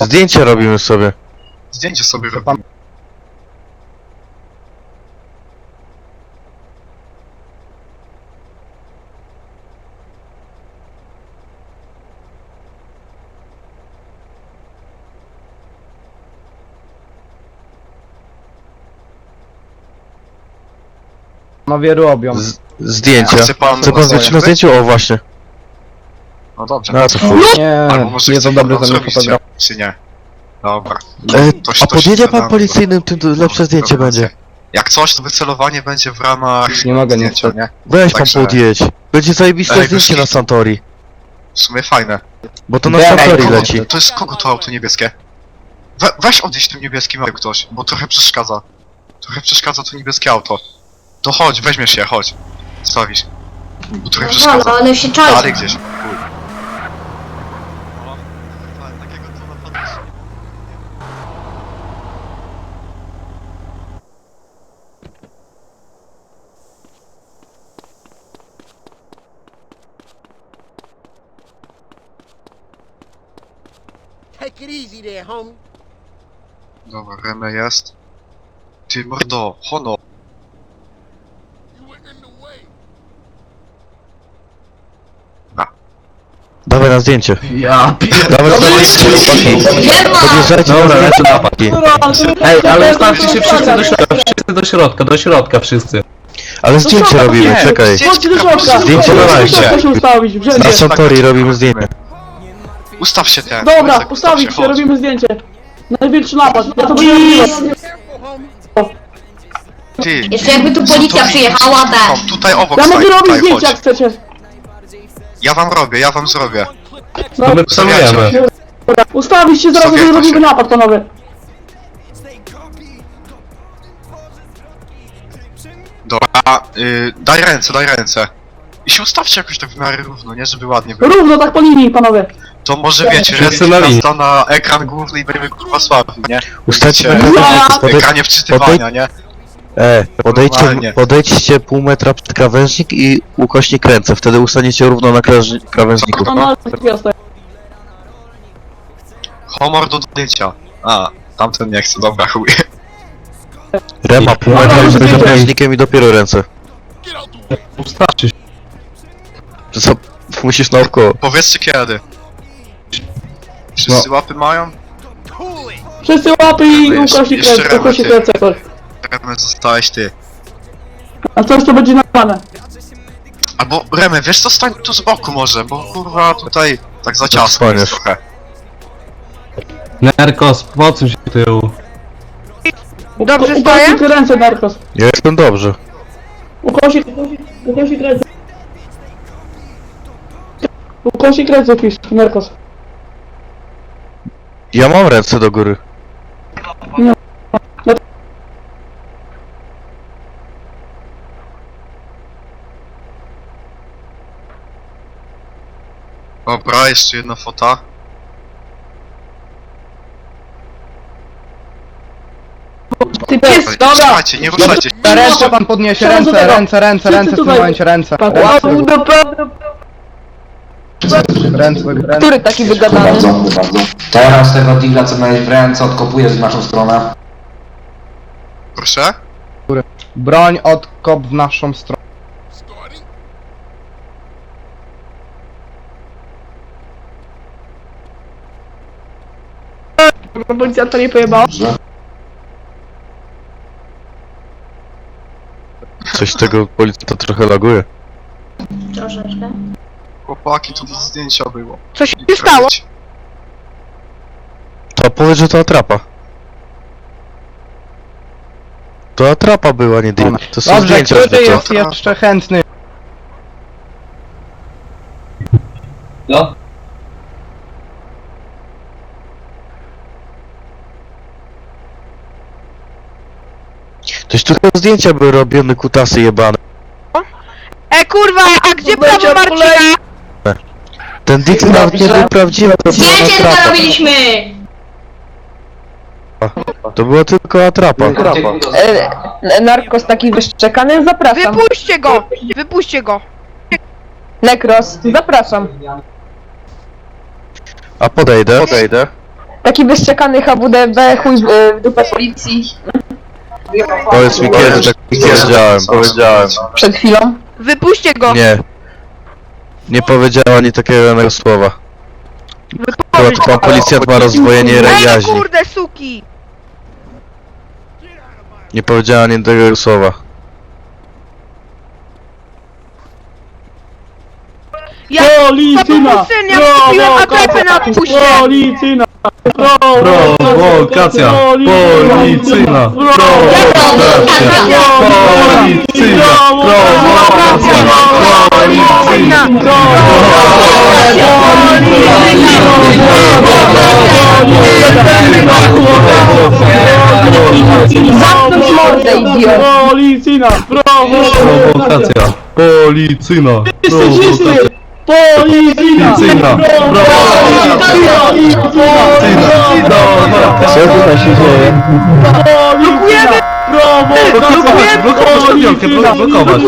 Zdjęcie robimy sobie. Zdjęcie sobie Co pan- robimy. Panowie robią. Z zdjęcia. Chce pan Chce pan być na zdjęcie? zdjęciu? O właśnie. No dobrze. No to chuj. Nie, Albo może nie chce za dobry pan mnie zrobić. Czy nie? Dobra. E, To się- a to się podjedzie pan zgadza. policyjnym, tym to lepsze zdjęcie Dobra, będzie. Jak coś, to wycelowanie będzie w ramach Nie mogę, zdjęcia, niestety. nie? Weź pan Także- podjedź. Będzie zajebiste Ej, zdjęcie na Santori. W sumie fajne. Bo to na Ej, Santori kogo- leci. To jest kogo to auto niebieskie? We, weź odejść tym niebieskim autem ktoś, bo trochę przeszkadza. Trochę przeszkadza to niebieskie auto. To chodź, weźmiesz się, chodź. Stawisz. Bo trochę No przeszkadza. halo, ale się czai. Dalej gdzieś. Chuj. Homie. Dobra, Reme jest. Ty mordo, hono. Dawaj na zdjęcie. Ja Dawaj na zdjęcie, chłopaki. Nie ma! Podjeżdżajcie na zdjęcie, chłopaki. Ej, ale ustawcie się wszyscy do środka, wszyscy do środka, do środka wszyscy. Ale zdjęcie robimy, czekaj. Chodźcie do środka! Zdjęcie na razie. Proszę się ustawić, Na wszędzie. Santori robimy zdjęcie. Ustaw się ten. Dobra, ustaw ustawić się, chodź. robimy zdjęcie. Największy napad, ja to będę robiła. Ty. Jeszcze jakby tu policja to- przyjechała, Kom, tak. tutaj obok Ja stoi, mogę robić tutaj, chodź. jak chcecie. Ja wam robię, ja wam zrobię. To my Ustawiacie. celujemy. Dobra, ustawić się, zaraz Ustawiajcie robimy się. napad, panowie. Dobra, y, daj ręce, daj ręce. I się ustawcie jakoś tak w miarę równo, nie? Żeby ładnie było. Równo tak po linii, panowie. To może wiecie, Wszyscy że na linii. to na ekran główny i będziemy kurwa słabi, nie? Ustawcie Wiecie, na podej- ekranie wczytywania, nie? E, podejdźcie, Normalnie. podejdźcie pół metra przed krawężnik i ukośnik ręce. Wtedy ustaniecie równo na krawęż- krawężniku. To na gwiazdę. Homor do zdjęcia. A, tamten nie chce, dobra, chuj. Rema, pół Dobra, metra przed krawężnikiem i dopiero ręce. Ustawcie się. To co, musisz naokoło. Powiedzcie kiedy. Wszyscy łapy mają? Wszyscy łapy i Jeszcze- ukośnik jeszcze ręce, ukośnik ręce. ręce. coś. Remy, zostałeś ty. A coś to będzie nagrane. Albo Remy, wiesz co, stań tu z boku może, bo kurwa tutaj tak za ciasno jest trochę. Nerkos, pocuń się tyłu. Dobrze Ukośnik ręce, Narkos. Ja jestem dobrze. Ukośnik, ukośnik ręce. Ukośnik ręce pisz, Narkos. Ja mam ręce do góry. Dobra, jeszcze jedna fota. Ty pies, dobra. Słuchajcie, nie ruszajcie. Ręce pan podniesie, ręce, ręce, ręce, ręce w tym momencie, ręce. Który taki wygadany? Bardzo, bardzo. Teraz tego digla, co miałeś w ręce, odkopujesz w naszą stronę. Proszę? Broń odkop w naszą stronę. Policjanta nie pojebała? Dobrze? Coś z tego policja trochę laguje. Troszeczkę. Chłopaki, tu zdjęcia było. Co się Nie stało? kręć. To powiedz, że to atrapa. To atrapa była, nie deal. To są Dobrze, zdjęcia który zwykłe. jest jeszcze chętny? Toś tylko zdjęcia były robione, kutasy jebane. E kurwa, a gdzie prawo Marcina? Ten dick nawet nie był prawdziwy, to była Zdjęcie tylko atrapa. robiliśmy! To była tylko atrapa. Narkos taki wyszczekany, zapraszam. Wypuśćcie go! Wypuśćcie go! Nekros, zapraszam. A podejdę, podejdę. Taki wyszczekany HWDB, chuj w, w dupę policji Powiedz mi kiedy, tak powiedziałem, powiedziałem. przed chwilą. Wypuśćcie go! Nie. Nie powiedziała ani takiego jednego słowa. Chyba to pan policjant ma rozwojenie Ej, no kurde, suki! Nie powiedziała ani takiego słowa. Ja Policyna! syn, ja kupiłem atrapę na puście! Policyna! Prowokacja! Policyjna! Prowokacja! Policyjna! Prowokacja! Zamknąć mordę, idiot! Policyna! Prowokacja! Policyjna! Jesteś cisny! Policyna! Policyjna! Co tutaj się dzieje? Blokujemy! Blokować! Blokować odbiorkę! Blokować!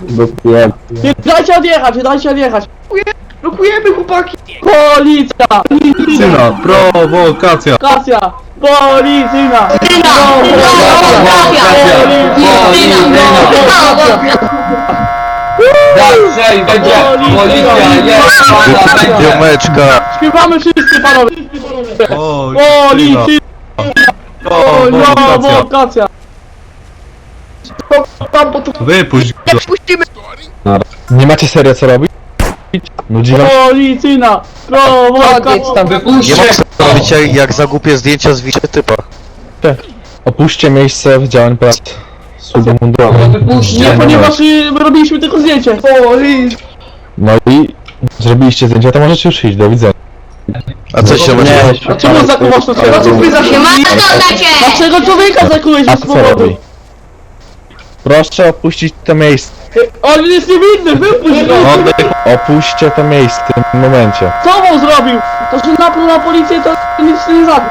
Blokujemy! Nie dajcie odjechać, nie dajcie odjechać! Blokujemy chłopaki! Policja! Policyjna! Prowokacja! Kacja! Policyjna! Zawsze i będzie policja jest pana będzie. Diomeczka! Śpiewamy wszyscy panowie! Policyjna! Policyjna! Prowokacja! Prowokacja! Wypuść go! Nie macie serio co robić? Nudzi wam? Policyjna! Prowokacja! tam. Nie mogę sobie robić jak, jak zagłupie zdjęcia z wicie typa. Opuśćcie miejsce w działań prac. Nie, ponieważ y, my robiliśmy tylko zdjęcie! No i zrobiliście zdjęcia, to możecie już iść, do widzenia. A co się będzie... Dlaczego zakuwasz to człowieka? Dlaczego człowieka zakułeś A bez co powodu? robi? Proszę opuścić to miejsce. On jest niewinny, wypuść go! Opuśćcie to miejsce w tym momencie. Co on zrobił? To, że napluł na policję, to nic nie zabił.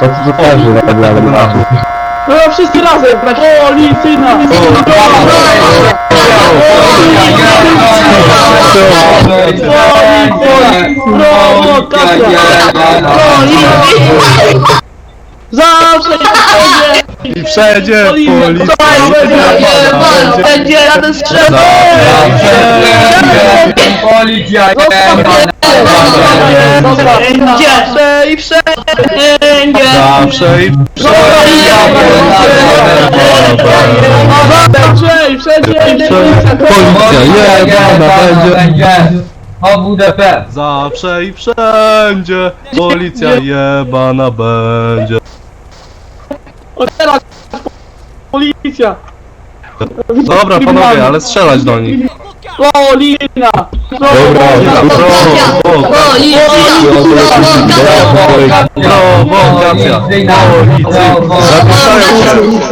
To co też dla No wszyscy razem! Policyjna! Zawsze będzie! I wszędzie policja! Będzie radę strzelać! Policja Będzie! I wszędzie! Zawsze i Zawsze i wszędzie! Policja jebana będzie. OWDP. Zawsze i wszędzie! Policja jebana będzie! O teraz! Policja! Dobra panowie, ale strzelać do nich! Polina! Prowokacja!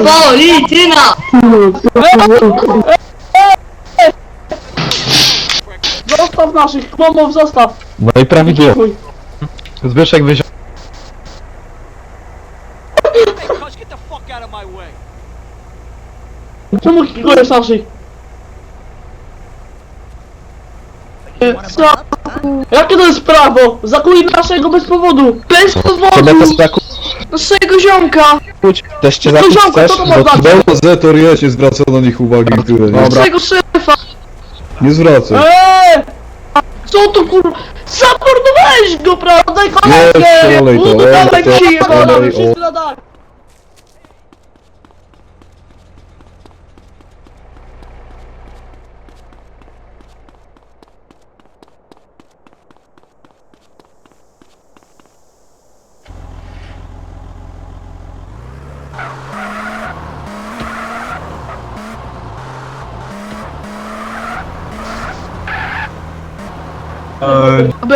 Policja! Zostaw naszych momów, zostaw! No i prawidłowo. Chuj. Zbyszek wyziął. Get the fuck out of my way. Czemu kikujesz naszych? Co? Jakie to jest prawo? Zakuj naszego bez powodu! Bez powodu! to spraku... Naszego ziomka! Też cię To zakuć ziomka, chcesz? co to Bo ma znaczyć? Zetor ja się zwraca na nich uwagi, które nie, Dobra. Naszego szefa! nie zwracaj. Eee! Co to kur... Zamordowałeś go, prawda? Daj kolegę! Jest, olej to, Udawaj olej to, się jebana, wszyscy na dach!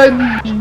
Eee,